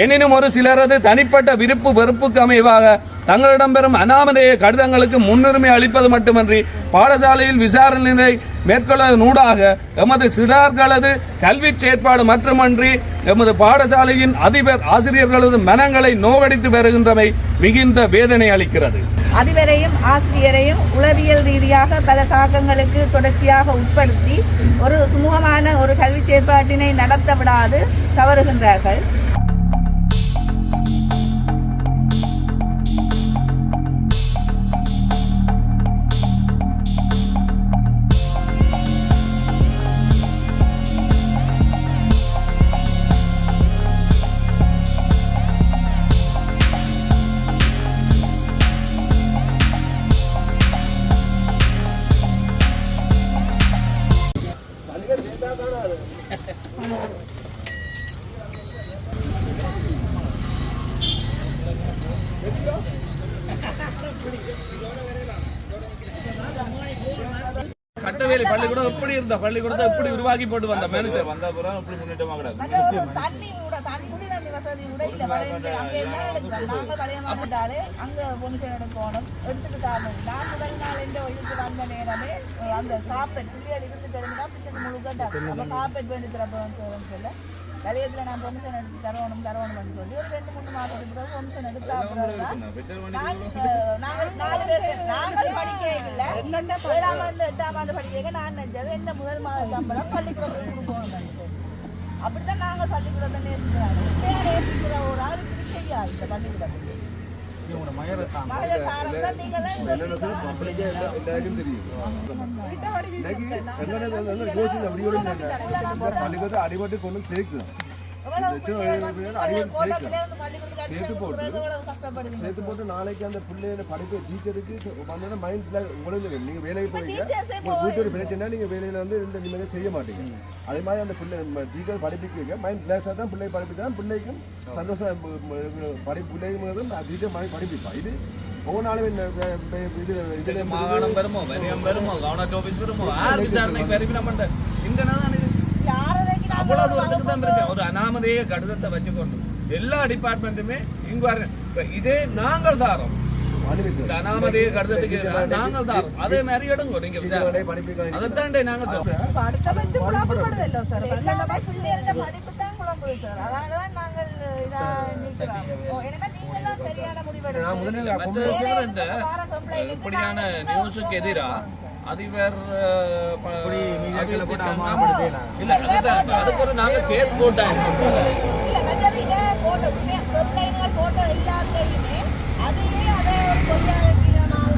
எனினும் ஒரு சிலரது தனிப்பட்ட விருப்பு வெறுப்புக்கு அமைவாக தங்களிடம் பெறும் அனாமதேய கடிதங்களுக்கு முன்னுரிமை அளிப்பது மட்டுமன்றி பாடசாலையில் விசாரணையை மேற்கொள்வதனூடாக எமது சிறார்களது கல்வி செயற்பாடு மட்டுமன்றி எமது பாடசாலையின் அதிபர் ஆசிரியர்களது மனங்களை நோவடித்து வருகின்றமை மிகுந்த வேதனை அளிக்கிறது. அதிபரையும் ஆசிரியரையும் உளவியல் ரீதியாக பல தாக்கங்களுக்கு தொடர்ச்சியாக உட்படுத்தி ஒரு சுமூகமான ஒரு கல்வி செயற்பாட்டினை நடத்த விடாது தவறுகின்றார்கள். பள்ளிக்கூடம் எப்படி இருந்த? பள்ளிக்கூடத்தை எப்படி உருவாக்கி போட்டு வந்த மனுஷன்? வந்த அப்புறம் இப்படி முன்னேற்றமா கிடக்கு மற்ற ஒரு தண்ணி கூட தண்ணி குடி தண்ணி வசதி கூட இல்ல. வளையத்துல அங்க பொன்சன் எடுக்கணும் எடுத்துட்டு தாமம் நான் முதல் நாள் எந்த இதுக்கு வந்த நேரமே அஹ் அந்த காப்பெட் பிள்ளைகள் இருந்து தெரிஞ்சா பிள்ளைங்க முழுக்க அப்ப காப்பெட் வேண்டி தரப்போம் சொல்ல வளையத்துல நான் பொன்சன் எடுத்து தரணும் தரணும்னு சொல்லி ஒரு ரெண்டு மூணு மாதத்துக்கு பிறகு பொன்சன் எடுத்தா நாங்கள் நாலு பேர் நாங்கள் படிக்க இல்லை ஏழாம் ஆண்டு எட்டாம் ஆண்டு படிக்க நான் நினைச்சது என்ன முதல் மாத சம்பளம்? பள்ளிக்கூடத்துக்கு கொடுக்கணும் அப்படித்தான் நாங்கள் பள்ளிக்கூடத்தை நேசிக்கிறோம் நேசிக்கிற ஒரு ஆள் செய்யாது இந்த பள்ளிக்கூடத்துக்கு. எல்லாருக்கும் தெரியும் இன்னைக்கு என்னோட நல்ல யோசனை சேர்க்கலாம் சேர்த்து போட்டு சேர்த்து போட்டு நாளைக்கு அந்த பிள்ளையோட படிப்பை டீச்சருக்கு வந்தோன்னா மைண்ட்ல உங்களுக்கு நீங்க வேலைக்கு போவீங்க உங்க வீட்டோட பிரச்சனை நீங்க வேலையில வந்து இந்த செய்ய மாட்டீங்க. அதே மாதிரி அந்த பிள்ளை டீச்சர் படிப்பிக்க மைண்ட் பிளேஸாக தான் பிள்ளை படிப்பிச்சா பிள்ளைக்கும் சந்தோஷம் படி பிள்ளைக்கும் டீச்சர் மாதிரி படிப்பிப்பா. இது மாகாணம் பெருமோ வரியம் யார் விசாரணைக்கு வரைக்கும் நம்ம இங்கதான் இது அவ்வளவு தூரத்துக்கு தான் இருக்கு ஒரு அனாமதேய கடிதத்தை வச்சுக்கொண்டு எல்லா டிபார்ட்மெண்ட்டுமே இங்க இதே நாங்கள் தாரோம். அனாமதேய கடிதத்துக்கு நாங்கள் தாரோம். அதே மாதிரி எடுங்க நீங்க நாங்க இப்படியான நியூஸுக்கு எதிரா அதிபர் இல்ல அதுக்கு ஒரு நாங்க கேஸ் போட்டாங்க. இல்ல மற்றது இதை போட்ட வெப்லைன்கள் போட்ட எல்லாத்தையுமே அதையே அதை பொய்யாக்கினால்தான்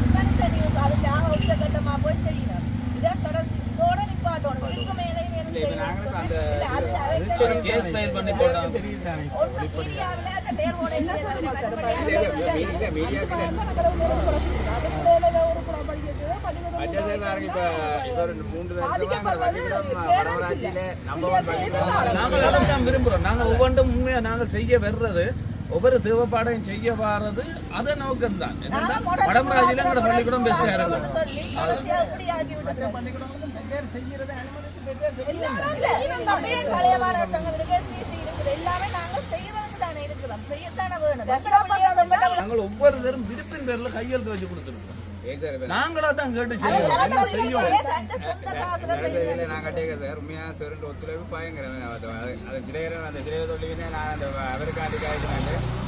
நியூஸ் அது தியாக உச்சகட்டமா போய் செய்யணும் இதை கடைசி இதோட நிப்பாட்டணும் இதுக்கு மேலே எதுவும் செய்யணும். இல்ல, அது ஒரு அவருக்கு கேஸ் ஃபைல் பண்ணி போட்டாங்க ஒண்ணு மீடியாவுல அந்த தேர்வோட என்ன அஜயசேகர் இப்ப இப்ப ஒரு மூன்று நாங்கள் அதைத்தான் விரும்புறோம். நாங்க ஒவ்வொன்றும் உண்மையா நாங்கள் செய்ய வர்றது ஒவ்வொரு தேவைப்பாடையும் செய்ய வாரது அதை நோக்கம் தான் என்னன்னா வடமராஜில எங்களோட பள்ளிக்கூடம் பேச நாங்கள் தானே நாங்கள் ஒவ்வொருத்தரும் விருப்பின் பேர்ல கையெழுத்து வச்சு கொடுத்துருக்கோம். நாங்களா தான் கேட்டு செய்யும் நான் கட்டியிருக்கேன் சார் உண்மையா சார் ஒத்துழைப்பு பயங்கரம் அது அது சிலையர் அந்த சிலையை சொல்லிவினே நான் அந்த அவருக்காண்டி காய்ச்சினாங்க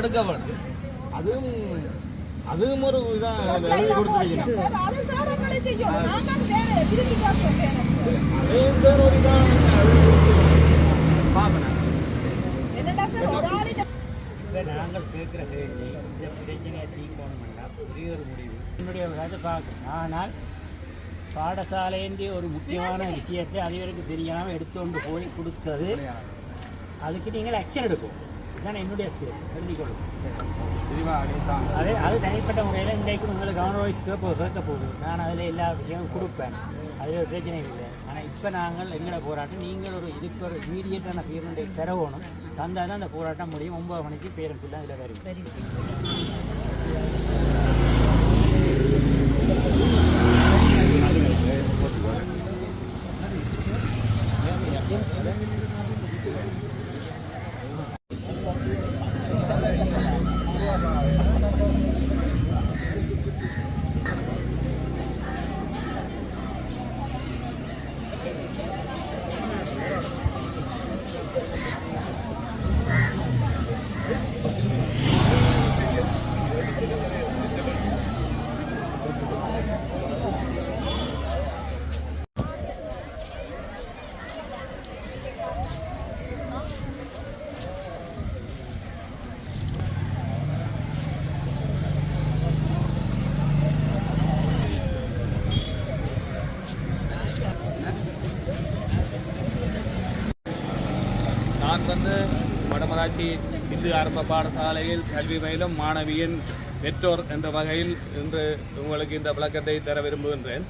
எடுக்க அதுவும் அதுவும் ஒரு இதான். அதையும் பேர் ஒரு இதான் நாங்கள் கேட்குற கேள்வி இந்த பிரச்சனையை தீர்க்கணும்னா புதிய ஒரு முடிவு. என்னுடைய பார்க்கும். ஆனால் பாடசாலைன்ற ஒரு முக்கியமான விஷயத்தை அதிபருக்கு தெரியாமல் எடுத்துக்கொண்டு போய் கொடுத்தது அதுக்கு நீங்கள் ஆக்ஷன் எடுக்கும் இதான் என்னுடைய எழுதிக்கொள்ளும் அது அது தனிப்பட்ட முறையில் இன்றைக்கு உங்களுக்கு கவர்னர் வாய்ஸ் கேட்போம் கேட்க போகுது. நான் அதில் எல்லா விஷயமும் கொடுப்பேன். அதில் ஒரு பிரச்சனை இல்லை. ஆனால் இப்போ நாங்கள் எங்களை போராட்டம் நீங்கள் ஒரு இதுக்கு ஒரு இமீடியட்டான பேருண்டை செரவணும் தந்தால் தான் அந்த போராட்டம் முடியும். ஒன்பது மணிக்கு பேருந்து தான் இதில் வரும் வடமராட்சி இந்து ஆரம்ப பாடசாலையில் கல்வி பயிலும் மாணவியின் பெற்றோர் என்ற வகையில் இன்று உங்களுக்கு இந்த விளக்கத்தை தர விரும்புகின்றேன்.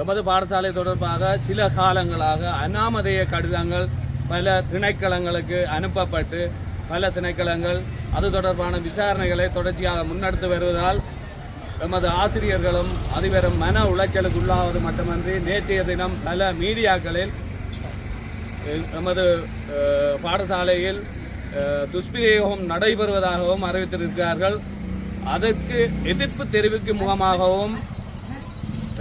எமது பாடசாலை தொடர்பாக சில காலங்களாக அனாமதேய கடிதங்கள் பல திணைக்களங்களுக்கு அனுப்பப்பட்டு பல திணைக்களங்கள் அது தொடர்பான விசாரணைகளை தொடர்ச்சியாக முன்னெடுத்து வருவதால் எமது ஆசிரியர்களும் அதிபரும் மன உளைச்சலுக்கு உள்ளாவது மட்டுமன்றி நேற்றைய தினம் பல மீடியாக்களில் எமது பாடசாலையில் துஷ்பிரயோகம் நடைபெறுவதாகவும் அறிவித்திருக்கிறார்கள். அதற்கு எதிர்ப்பு தெரிவிக்கும் முகமாகவும்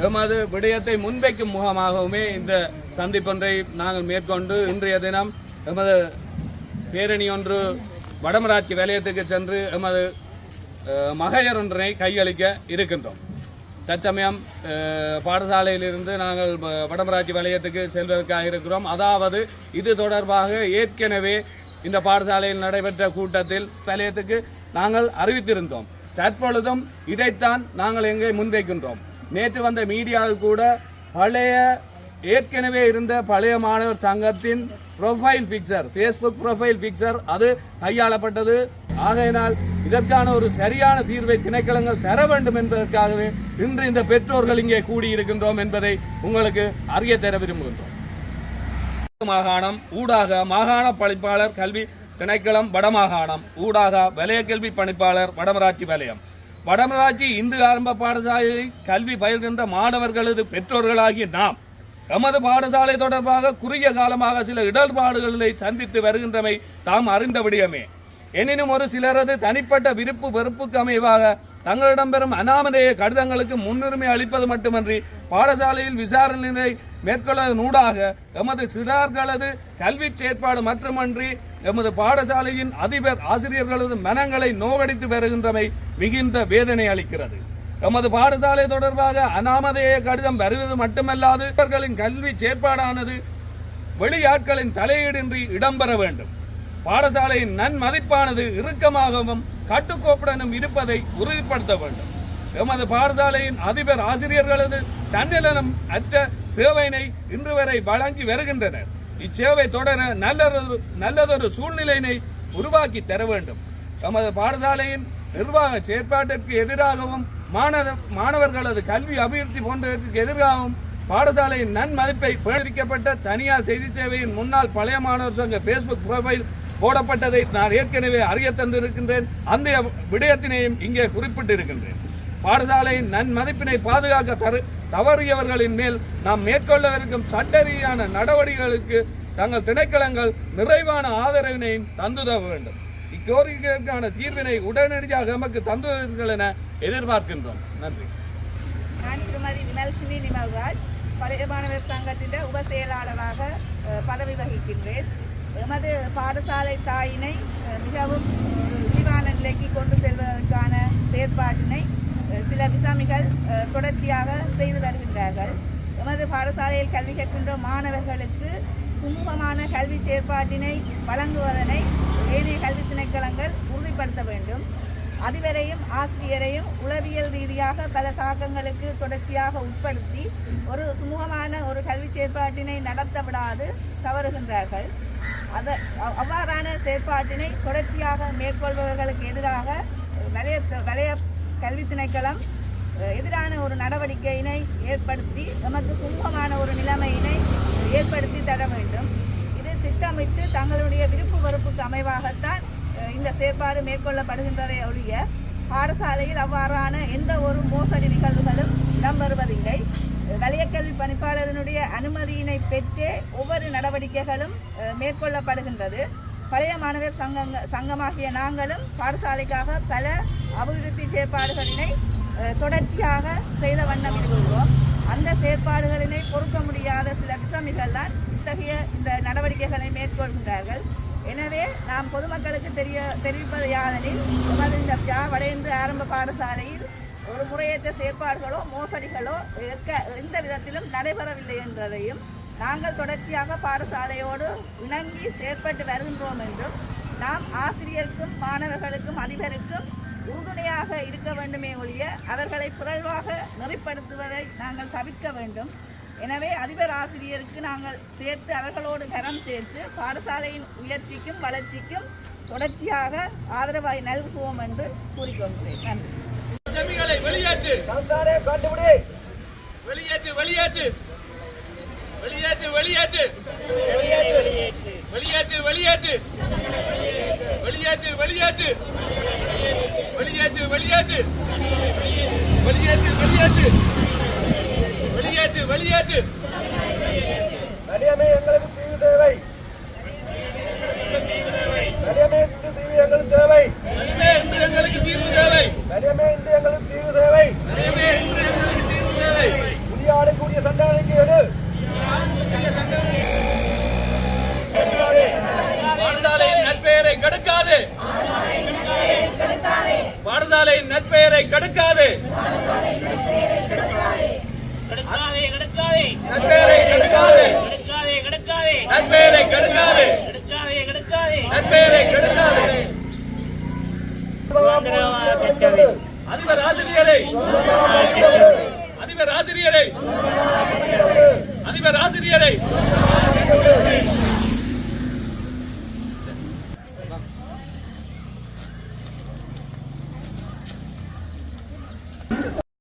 எமது விடயத்தை முன்வைக்கும் முகமாகவுமே இந்த சந்திப்பொன்றை நாங்கள் மேற்கொண்டு இன்றைய தினம் எமது பேரணி ஒன்று வடமராட்சி வலயத்துக்கு சென்று எமது மகையர் மகளிர் ஒன்றினை கையளிக்க இருக்கின்றோம். தற்சமயம் பாடசாலையிலிருந்து நாங்கள் வ- வடமராட்சி வலயத்துக்கு செல்வதற்காக இருக்கிறோம். அதாவது இது தொடர்பாக ஏற்கனவே இந்த பாடசாலையில் நடைபெற்ற கூட்டத்தில் தலையத்துக்கு நாங்கள் அறிவித்திருந்தோம். தற்பொழுதும் இதைத்தான் நாங்கள் எங்கே முன்வைக்கின்றோம். நேற்று வந்த மீடியாவில் கூட பழைய ஏற்கனவே இருந்த பழைய மாணவர் சங்கத்தின் profile picture Facebook profile picture அது கையாளப்பட்டது. ஆகையினால் இதற்கான ஒரு சரியான தீர்வை திணைக்களங்கள் தர வேண்டும் என்பதற்காகவே இன்று இந்த பெற்றோர்கள் இங்கே கூடியிருக்கின்றோம் என்பதை உங்களுக்கு அறிய தர விரும்புகின்றோம். மாகாணம் ஊடாக மாகாண பணிப்பாளர் கல்வி திணைக்களம் வடமாகாணம் ஊடாக வலய கல்வி பணிப்பாளர் வடமராட்சி வலயம். வடமராட்சி இந்து ஆரம்ப பாடசாலையில் கல்வி பயில்கின்ற மாணவர்களது பெற்றோர்களாகிய நாம் எமது பாடசாலை தொடர்பாக குறுகிய காலமாக சில இடர்பாடுகளை சந்தித்து வருகின்றமை தாம் அறிந்த விடயமே எனினும் ஒரு சிலரது தனிப்பட்ட விருப்பு வெறுப்புக்கு அமைவாக தங்களிடம் பெறும் அனாமதேய கடிதங்களுக்கு முன்னுரிமை அளிப்பது மட்டுமன்றி பாடசாலையில் விசாரணை மேற்கொள்வதனூடாக எமது சிறார்களது கல்வி செயற்பாடு மட்டுமன்றி எமது பாடசாலையின் அதிபர் ஆசிரியர்களது மனங்களை நோகடித்து வருகின்றமை மிகுந்த வேதனை அளிக்கிறது. எமது பாடசாலை தொடர்பாக அனாமதேய கடிதம் வருவது மட்டுமல்லாது கல்வி செயற்பாடானது வெளியாட்களின் தலையீடின்றி இடம்பெற வேண்டும். பாடசாலையின் நன்மதிப்பானது இறுக்கமாகவும் கட்டுக்கோப்புடனும் இருப்பதை உறுதிப்படுத்த வேண்டும். எமது பாடசாலையின் அதிபர் ஆசிரியர்களது தன்னலனம் அற்ற சேவையினை இன்று வரை வழங்கி வருகின்றனர். இச்சேவை தொடர நல்லதொரு நல்லதொரு சூழ்நிலையினை உருவாக்கி தர வேண்டும். எமது பாடசாலையின் நிர்வாக செயற்பாட்டிற்கு எதிராகவும் மாணவ மாணவர்களது கல்வி அபிவிருத்தி போன்றவற்றுக்கு எதிராகவும் பாடசாலையின் நன்மதிப்பை பேரிக்கப்பட்ட தனியார் செய்தி சேவையின் முன்னாள் பழைய மாணவர் சங்க பேஸ்புக் ப்ரொஃபைல் போடப்பட்டதை நான் ஏற்கனவே அறிய தந்திருக்கின்றேன். அந்த விடயத்தினையும் இங்கே குறிப்பிட்டிருக்கின்றேன். பாடசாலையின் நன்மதிப்பினை பாதுகாக்க தரு தவறியவர்களின் மேல் நாம் மேற்கொள்ளவிருக்கும் சட்ட ரீதியான நடவடிக்கைகளுக்கு தங்கள் திணைக்களங்கள் நிறைவான ஆதரவினை தந்துத வேண்டும். இக்கோரிக்கைகளுக்கான தீர்வினை உடனடியாக எமக்கு தந்துவீர்கள் என எதிர்பார்க்கின்றோம். நன்றி. நான் திருமதி விமல்ஷினி நிமல்ராஜ் பழைய மாணவர் சங்கத்தின் உப செயலாளராக பதவி வகிக்கின்றேன். எமது பாடசாலை தாயினை மிகவும் விரிவான நிலைக்கு கொண்டு செல்வதற்கான செயற்பாட்டினை சில விசாமிகள் தொடர்ச்சியாக செய்து வருகின்றார்கள். எமது பாடசாலையில் கல்வி கற்கின்ற மாணவர்களுக்கு சுமூகமான கல்வி செயற்பாட்டினை வழங்குவதனை ஏனைய கல்வி திணைக்களங்கள் உறுதிப்படுத்த வேண்டும். அதிபரையும் ஆசிரியரையும் உளவியல் ரீதியாக பல தாக்கங்களுக்கு தொடர்ச்சியாக உட்படுத்தி ஒரு சுமூகமான ஒரு கல்வி செயற்பாட்டினை நடத்த விடாது தவறுகின்றார்கள். அத அவ்- அவ்வாறான செயற்பாட்டினை தொடர்ச்சியாக மேற்கொள்பவர்களுக்கு எதிராக வலய வலய கல்வி திணைக்களம் எதிரான ஒரு நடவடிக்கையினை ஏற்படுத்தி நமக்கு சுமூகமான ஒரு நிலைமையினை ஏற்படுத்தி தர வேண்டும். இது திட்டமிட்டு தங்களுடைய விருப்பு வெறுப்புக்கு அமைவாகத்தான் இந்த செயற்பாடு மேற்கொள்ளப்படுகின்றதை ஒழிய பாடசாலையில் அவ்வாறான எந்த ஒரு மோசடி நிகழ்வுகளும் இடம்பெறுவதில்லை. வலயக்கல்வி பணிப்பாளரினுடைய அனுமதியினை பெற்றே ஒவ்வொரு நடவடிக்கைகளும் மேற்கொள்ளப்படுகின்றது. பழைய மாணவர் சங்கங்க சங்கமாகிய நாங்களும் பாடசாலைக்காக பல அபிவிருத்தி செயற்பாடுகளினை தொடர்ச்சியாக செய்த வண்ணம் இருக்கிறோம் அந்த செயற்பாடுகளினை பொறுக்க முடியாத சில விசமிகள் தான் இத்தகைய இந்த நடவடிக்கைகளை மேற்கொள்கின்றார்கள். எனவே நாம் பொதுமக்களுக்கு தெரிய தெரிவிப்பது யாதெனில் எமது இந்த ஜா ஆரம்ப பாடசாலையில் ஒரு முறையற்ற செயற்பாடுகளோ மோசடிகளோ இருக்க எந்த விதத்திலும் நடைபெறவில்லை என்றதையும் நாங்கள் தொடர்ச்சியாக பாடசாலையோடு இணங்கி செயற்பட்டு வருகின்றோம் என்றும் நாம் ஆசிரியருக்கும் மாணவர்களுக்கும் அதிபருக்கும் உறுதுணையாக இருக்க வேண்டுமே ஒழிய அவர்களை பிறழ்வாக நெறிப்படுத்துவதை நாங்கள் தவிர்க்க வேண்டும். எனவே அதிபர் ஆசிரியருக்கு நாங்கள் சேர்த்து அவர்களோடு கரம் சேர்த்து பாடசாலையின் உயர்ச்சிக்கும் வளர்ச்சிக்கும் தொடர்ச்சியாக ஆதரவாய் நல்குவோம் என்று கூறிக்கொள்கிறேன். நன்றி. செவிகளை வெளியேற்று. கந்தாரே கண்டுபிடி வெளியேற்று வெளியேற்று. வெளியேற்று வெளியேற்று. வெளியேற்று வெளியேற்று. வெளியேற்று வெளியேற்று. வெளியேற்று வெளியேற்று. வெளியேற்று வெளியேற்று. வெளியேற்று வெளியேற்று. நடிகமே எங்களுக்கு தீவு தேவை. இந்த தீவு எங்களுக்கு தேவை. நிறையமே இன்று எங்களுக்கு தீர்வு தேவை முடியாடு கூடிய சண்டனைக்கு எடு. பாடசாலையின் நற்பெயரை கெடுக்காது. பாடசாலையின் நற்பெயரை கெடுக்காது. நற்பெயரை கெடுக்காது. நற்பெயரை கெடுக்காது. நற்பெயரை அதிபர் ஆசிரியரை அதிபர் ஆசிரியரை அதிபர் ஆசிரியரை